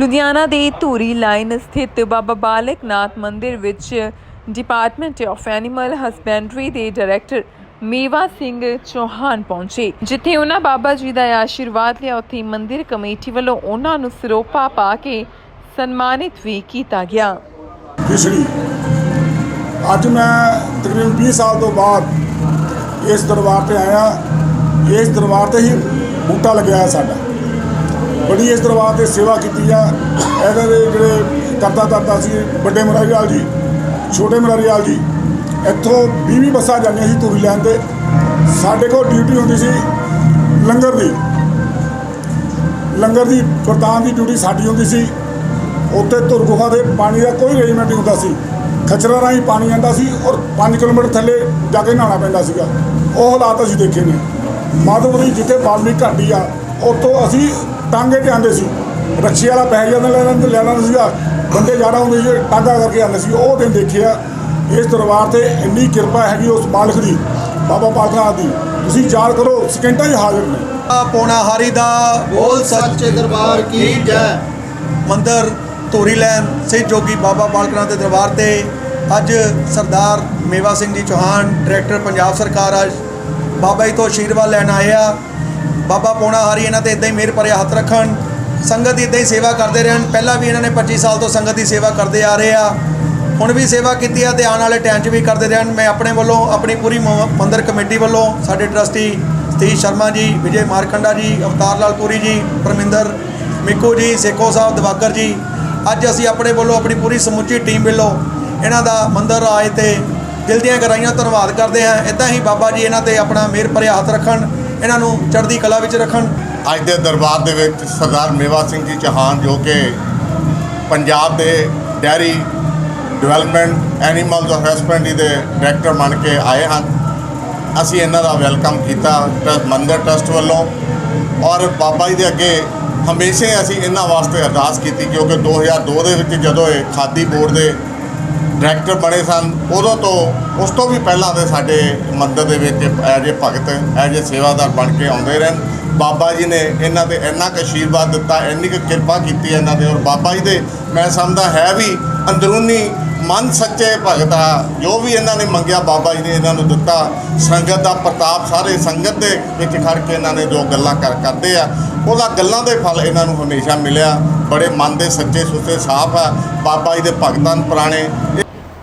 ਲੁਧਿਆਣਾ ਦੇ ਧੂਰੀ ਲਾਈਨ ਸਥਿਤ ਬਾਬਾ ਬਾਲਕ ਨਾਥ ਮੰਦਿਰ ਵਿੱਚ ਡਿਪਾਰਟਮੈਂਟ ਆਫ ਐਨੀਮਲ ਹਸਬੈਂਡਰੀ ਦੇ ਡਾਇਰੈਕਟਰ ਮੇਵਾ ਸਿੰਘ ਚੌਹਾਨ ਪਹੁੰਚੇ, ਜਿੱਥੇ ਉਹਨਾਂ ਬਾਬਾ ਜੀ ਦਾ ਆਸ਼ੀਰਵਾਦ ਲਿਆ। ਉੱਥੇ ਮੰਦਿਰ ਕਮੇਟੀ ਵੱਲੋਂ ਉਹਨਾਂ ਨੂੰ ਸਿਰੋਪਾ ਪਾ ਕੇ ਸਨਮਾਨਿਤ ਵੀ ਕੀਤਾ ਗਿਆ। ਪਿਛੜੀ ਅੱਜ ਮੈਂ ਤਕਰੀਬਨ 20 ਸਾਲ ਤੋਂ ਬਾਅਦ ਇਸ ਦਰਬਾਰ ਤੇ ਆਇਆ। ਇਸ ਦਰਬਾਰ ਤੇ ਹੀ ਬੂਟਾ ਲੱਗਿਆ ਸਾਡਾ। ਬੜੀ ਇਸ ਦਰਬਾਰ ਤੇ ਸੇਵਾ ਕੀਤੀ ਆ। ਇਹਨਾਂ ਦੇ ਜਿਹੜੇ ਕਰਤਾ ਦਾਤਾ ਸੀ, ਵੱਡੇ ਮਰਾਰੀ ਲਾਲ ਜੀ, ਛੋਟੇ ਮਰਾਰੀ ਲਾਲ ਜੀ, ਇੱਥੋਂ 20 ਬੱਸਾਂ ਜਾਂਦੀਆਂ ਸੀ ਧੂਰੀ ਲੈਣ ਤੇ। ਸਾਡੇ ਕੋਲ ਡਿਊਟੀ ਹੁੰਦੀ ਸੀ ਲੰਗਰ ਦੀ। ਲੰਗਰ ਦੀ ਪ੍ਰਧਾਨ ਦੀ ਡਿਊਟੀ ਸਾਡੀ ਹੁੰਦੀ ਸੀ। ਉੱਥੇ ਧੁਰ ਗੁਫਾ ਦੇ ਪਾਣੀ ਦਾ ਕੋਈ ਅਰੇਂਜਮੈਂਟ ਨਹੀਂ ਹੁੰਦਾ ਸੀ। ਖਚਰਾ ਰਾਹੀਂ ਪਾਣੀ ਆਉਂਦਾ ਸੀ ਔਰ 5 ਕਿਲੋਮੀਟਰ ਥੱਲੇ ਜਾ ਕੇ ਨਹਾਉਣਾ ਪੈਂਦਾ ਸੀਗਾ। ਉਹ ਹਾਲਾਤ ਅਸੀਂ ਦੇਖੇ ਨੇ। ਮਾਧਵਰੀ ਜਿੱਥੇ ਬਾਲਮੀ ਘਾਟੀ ਆ, ਉੱਥੋਂ ਅਸੀਂ ਟਾਂਗੇ ਤੇ ਆਉਂਦੇ ਸੀ। ਰੱਛੀ ਵਾਲਾ ਪੈ ਜਾਂਦਾ ਲੈਣਾ ਤੇ ਲੈਣਾ ਸੀਗਾ। ਬੰਦੇ ਜ਼ਿਆਦਾ ਹੁੰਦੇ ਸੀ ਟਾਂਗਾ ਕਰਕੇ ਆਉਂਦੇ ਸੀ। ਉਹ ਦਿਨ ਦੇਖਿਆ ਇਸ ਦਰਬਾਰ ਤੇ ਇੰਨੀ ਕਿਰਪਾ ਹੈਗੀ ਉਸ ਮਾਲਕ ਦੀ ਬਾਬਾ ਬਾਲਕਨਾਥ ਦੀ। ਤੁਸੀਂ ਯਾਦ ਕਰੋ ਸਕਿੰਟਾਂ 'ਚ ਹਾਜ਼ਰ ਨੇ। ਪੋਣਾ ਹਾਰੀ ਦਾ ਬੋਲ ਸੱਚੇ ਦਰਬਾਰ ਕੀ ਜੈ ਮੰਦਰ ਧੂਰੀ ਲੈਨ ਸੇ ਜੋਗੀ ਬਾਬਾ ਬਾਲਕਨਾਥ ਦੇ ਦਰਬਾਰ ਤੇ ਅੱਜ ਸਰਦਾਰ ਮੇਵਾ ਸਿੰਘ ਜੀ ਚੌਹਾਨ ਡਾਇਰੈਕਟਰ ਪੰਜਾਬ ਸਰਕਾਰ ਅੱਜ ਬਾਬਾ ਜੀ ਤੋਂ ਆਸ਼ੀਰਵਾਦ ਲੈਣ ਆਏ ਆ। ਬਾਬਾ ਪੋਣਾ ਹਾਰੀ ਇਹਨਾਂ ਤੇ ਇਦਾਂ ਹੀ ਮਿਹਰ ਭਰਿਆ ਹੱਥ ਰੱਖਣ, ਸੰਗਤ ਦੀ ਇਦਾਂ ਹੀ ਸੇਵਾ ਕਰਦੇ ਰਹਿਣ। ਪਹਿਲਾਂ ਵੀ ਇਹਨਾਂ ਨੇ 25 ਸਾਲ ਤੋਂ ਸੰਗਤ ਦੀ ਸੇਵਾ ਕਰਦੇ ਆ ਰਹੇ ਆ। ਹੁਣ ਵੀ ਸੇਵਾ ਕੀਤੀ ਆ ਤੇ ਆਉਣ ਵਾਲੇ ਟਾਈਮ 'ਚ ਵੀ ਕਰਦੇ ਰਹਿਣ। ਮੈਂ ਆਪਣੇ ਵੱਲੋਂ, ਆਪਣੀ ਪੂਰੀ ਮ- ਮੰਦਿਰ ਕਮੇਟੀ ਵੱਲੋਂ ਸਾਡੇ ਟਰਸਟੀ ਸਤੀਸ਼ ਸ਼ਰਮਾ ਜੀ, ਵਿਜੇ ਮਾਰਕੰਡਾ ਜੀ, ਅਵਤਾਰ ਲਾਲ ਪੁਰੀ ਜੀ, ਪਰਮਿੰਦਰ ਮਿੱਕੂ ਜੀ, ਸੇਖੋ ਸਾਹਿਬ ਦਿਵਾਕਰ ਜੀ। ਅੱਜ ਅਸੀਂ ਆਪਣੇ ਵੱਲੋਂ ਆਪਣੀ ਪੂਰੀ ਸਮੁੱਚੀ ਟੀਮ ਵੱਲੋਂ ਇਹਨਾਂ ਦਾ ਮੰਦਰ ਆਏ ਤੇ ਦਿਲ ਦੀਆਂ ਗਹਿਰਾਈਆਂ ਧੰਨਵਾਦ ਕਰਦੇ ਹਾਂ। ਇਦਾਂ ਹੀ ਬਾਬਾ ਜੀ ਇਹਨਾਂ ਤੇ ਆਪਣਾ ਮਿਹਰ ਭਰਿਆ ਹੱਥ ਰੱਖਣ। ਇਹਨਾਂ ਨੂੰ ਚੜ੍ਹਦੀ ਕਲਾ ਵਿੱਚ ਰੱਖਣ। ਅੱਜ ਦੇ ਦਰਬਾਰ ਦੇ ਵਿੱਚ ਸਰਦਾਰ ਮੇਵਾ ਸਿੰਘ ਜੀ ਚੌਹਾਨ ਜੋ ਕਿ ਪੰਜਾਬ ਦੇ dairy development animals of husbandry ਦੇ ਡਾਇਰੈਕਟਰ ਬਣ ਕੇ ਆਏ ਹਨ। ਅਸੀਂ ਇਹਨਾਂ ਦਾ ਵੈਲਕਮ ਕੀਤਾ ਟਰਸਟ ਮੰਦਰ ਟਰਸਟ ਵੱਲੋਂ ਔਰ ਬਾਬਾ ਜੀ ਦੇ ਅੱਗੇ ਹਮੇਸ਼ਾ ਅਸੀਂ ਇਹਨਾਂ ਵਾਸਤੇ ਅਰਦਾਸ ਕੀਤੀ ਕਿਉਂਕਿ 2002 ਦੇ ਵਿੱਚ ਜਦੋਂ ਇਹ ਖਾਦੀ ਬੋਰਡ ਦੇ ਡਾਇਰੈਕਟਰ ਬਣੇ ਸਨ। ਉਦੋਂ ਤੋਂ ਉਸ ਤੋਂ ਵੀ ਪਹਿਲਾਂ ਦੇ ਸਾਡੇ ਮੰਦਰ ਦੇ ਵਿੱਚ as a Bhagat as a ਸੇਵਾਦਾਰ ਬਣ ਕੇ ਆਉਂਦੇ ਰਹਿਣ। ਬਾਬਾ ਜੀ ਨੇ ਇਹਨਾਂ ਤੇ ਇੰਨਾ ਕੁ ਆਸ਼ੀਰਵਾਦ ਦਿੱਤਾ, ਇੰਨੀ ਕੁ ਕਿਰਪਾ ਕੀਤੀ ਇਹਨਾਂ ਦੇ ਔਰ ਬਾਬਾ ਜੀ ਦੇ ਮੈਂ ਸਮਝਦਾ ਹੈ ਵੀ ਅੰਦਰੂਨੀ ਮਨ ਸੱਚੇ ਭਗਤ ਆ। ਜੋ ਵੀ ਇਹਨਾਂ ਨੇ ਮੰਗਿਆ, ਬਾਬਾ ਜੀ ਨੇ ਇਹਨਾਂ ਨੂੰ ਦਿੱਤਾ। ਸੰਗਤ ਦਾ ਪ੍ਰਤਾਪ ਸਾਰੇ ਸੰਗਤ ਦੇ ਵਿੱਚ ਖੜ ਕੇ ਇਹਨਾਂ ਨੇ ਜੋ ਗੱਲਾਂ ਕਰ ਕਰਦੇ ਆ, ਉਹਦਾ ਗੱਲਾਂ ਦੇ ਫਲ ਇਹਨਾਂ ਨੂੰ ਹਮੇਸ਼ਾ ਮਿਲਿਆ। ਬੜੇ ਮਨ ਦੇ ਸੱਚੇ ਸੁੱਚੇ ਸਾਫ਼ ਆ। ਬਾਬਾ ਜੀ ਦੇ ਭਗਤਾਂ ਨੂੰ ਪੁਰਾਣੇ